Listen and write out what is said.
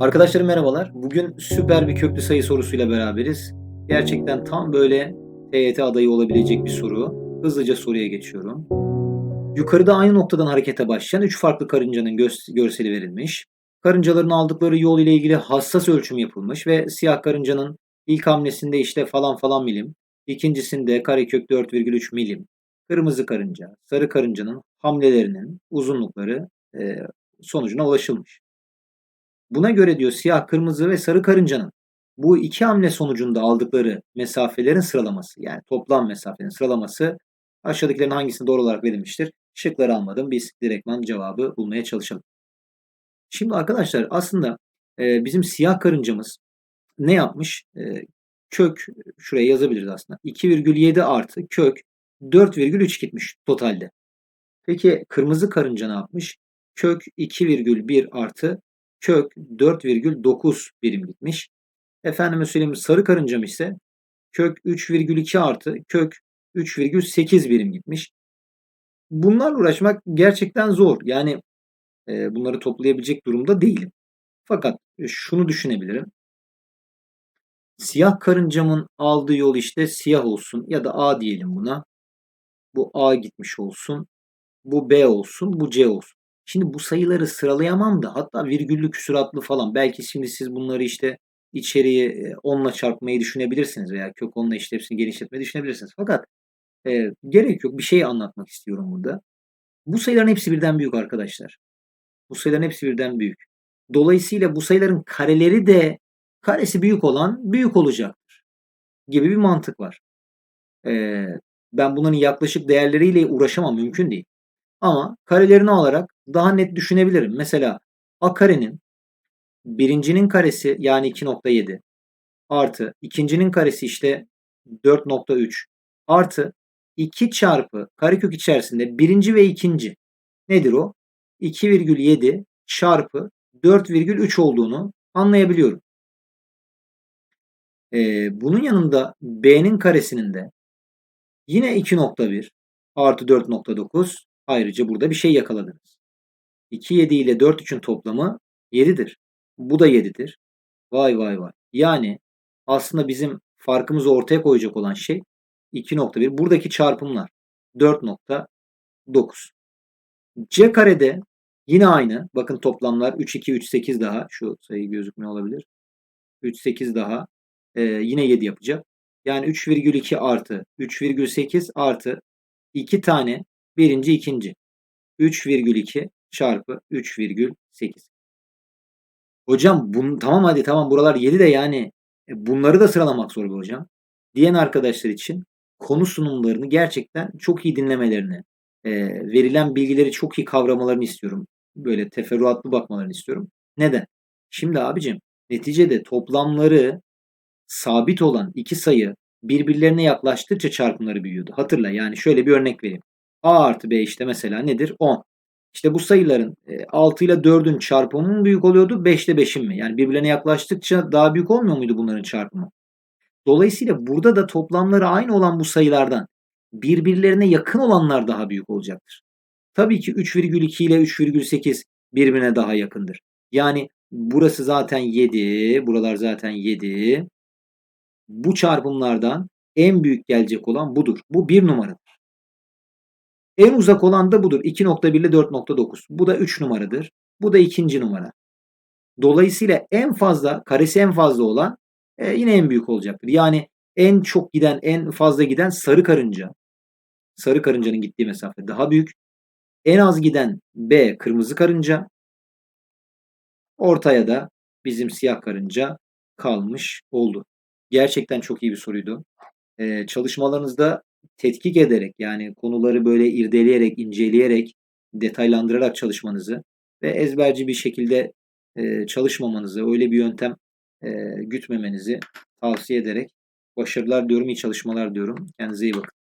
Arkadaşlarım merhabalar. Bugün süper bir köklü sayı sorusuyla beraberiz. Gerçekten tam böyle TYT adayı olabilecek bir soru. Hızlıca soruya geçiyorum. Yukarıda aynı noktadan harekete başlayan 3 farklı karıncanın gö- görseli verilmiş. Karıncaların aldıkları yol ile ilgili hassas ölçüm yapılmış ve siyah karıncanın ilk hamlesinde işte falan falan milim, ikincisinde karekök 4,3 milim, kırmızı karınca, sarı karıncanın hamlelerinin uzunlukları e, sonucuna ulaşılmış. Buna göre diyor siyah, kırmızı ve sarı karıncanın bu iki hamle sonucunda aldıkları mesafelerin sıralaması yani toplam mesafenin sıralaması aşağıdakilerin hangisini doğru olarak verilmiştir? Şıkları almadım. Biz direktman cevabı bulmaya çalışalım. Şimdi arkadaşlar aslında e, bizim siyah karıncamız ne yapmış? E, kök şuraya yazabiliriz aslında. 2,7 artı kök 4,3 gitmiş totalde. Peki kırmızı karınca ne yapmış? Kök 2,1 artı kök 4,9 birim gitmiş. Efendime söyleyeyim sarı karıncam ise kök 3,2 artı kök 3,8 birim gitmiş. Bunlarla uğraşmak gerçekten zor. Yani e, bunları toplayabilecek durumda değilim. Fakat şunu düşünebilirim. Siyah karıncamın aldığı yol işte siyah olsun ya da A diyelim buna. Bu A gitmiş olsun. Bu B olsun. Bu C olsun. Şimdi bu sayıları sıralayamam da hatta virgüllü küsuratlı falan. Belki şimdi siz bunları işte içeriye 10'la çarpmayı düşünebilirsiniz veya kök 10'la işte hepsini genişletmeyi düşünebilirsiniz. Fakat e, gerek yok. Bir şey anlatmak istiyorum burada. Bu sayıların hepsi birden büyük arkadaşlar. Bu sayıların hepsi birden büyük. Dolayısıyla bu sayıların kareleri de karesi büyük olan büyük olacaktır. Gibi bir mantık var. Ee, ben bunların yaklaşık değerleriyle uğraşamam. Mümkün değil. Ama karelerini alarak daha net düşünebilirim. Mesela a karenin birincinin karesi yani 2.7 artı ikincinin karesi işte 4.3 artı 2 çarpı karekök içerisinde birinci ve ikinci nedir o? 2,7 çarpı 4,3 olduğunu anlayabiliyorum. Ee, bunun yanında b'nin karesinin de yine 2.1 artı 4.9 ayrıca burada bir şey yakaladınız. 2, 7 ile 4, 3'ün toplamı 7'dir. Bu da 7'dir. Vay vay vay. Yani aslında bizim farkımızı ortaya koyacak olan şey 2.1. Buradaki çarpımlar 4.9. C karede yine aynı. Bakın toplamlar 3, 2, 3, 8 daha. Şu sayı gözükmüyor olabilir. 3, 8 daha. Ee, yine 7 yapacak. Yani 3,2 artı 3,8 artı 2 tane birinci ikinci. 3,2 çarpı 3,8. Hocam bun, tamam hadi tamam buralar 7 de yani e, bunları da sıralamak zor be hocam. Diyen arkadaşlar için konu sunumlarını gerçekten çok iyi dinlemelerini, e, verilen bilgileri çok iyi kavramalarını istiyorum. Böyle teferruatlı bakmalarını istiyorum. Neden? Şimdi abicim neticede toplamları sabit olan iki sayı birbirlerine yaklaştıkça çarpımları büyüyordu. Hatırla yani şöyle bir örnek vereyim. A artı B işte mesela nedir? 10. İşte bu sayıların 6 ile 4'ün çarpımı mı büyük oluyordu? 5 ile 5'in mi? Yani birbirlerine yaklaştıkça daha büyük olmuyor muydu bunların çarpımı? Dolayısıyla burada da toplamları aynı olan bu sayılardan birbirlerine yakın olanlar daha büyük olacaktır. Tabii ki 3,2 ile 3,8 birbirine daha yakındır. Yani burası zaten 7, buralar zaten 7. Bu çarpımlardan en büyük gelecek olan budur. Bu bir numaradır. En uzak olan da budur. 2.1 ile 4.9. Bu da 3 numaradır. Bu da ikinci numara. Dolayısıyla en fazla, karesi en fazla olan e, yine en büyük olacaktır. Yani en çok giden, en fazla giden sarı karınca. Sarı karıncanın gittiği mesafe daha büyük. En az giden B kırmızı karınca. Ortaya da bizim siyah karınca kalmış oldu. Gerçekten çok iyi bir soruydu. Ee, çalışmalarınızda tetkik ederek yani konuları böyle irdeleyerek, inceleyerek, detaylandırarak çalışmanızı ve ezberci bir şekilde e, çalışmamanızı, öyle bir yöntem e, gütmemenizi tavsiye ederek başarılar diyorum, iyi çalışmalar diyorum. Kendinize iyi bakın.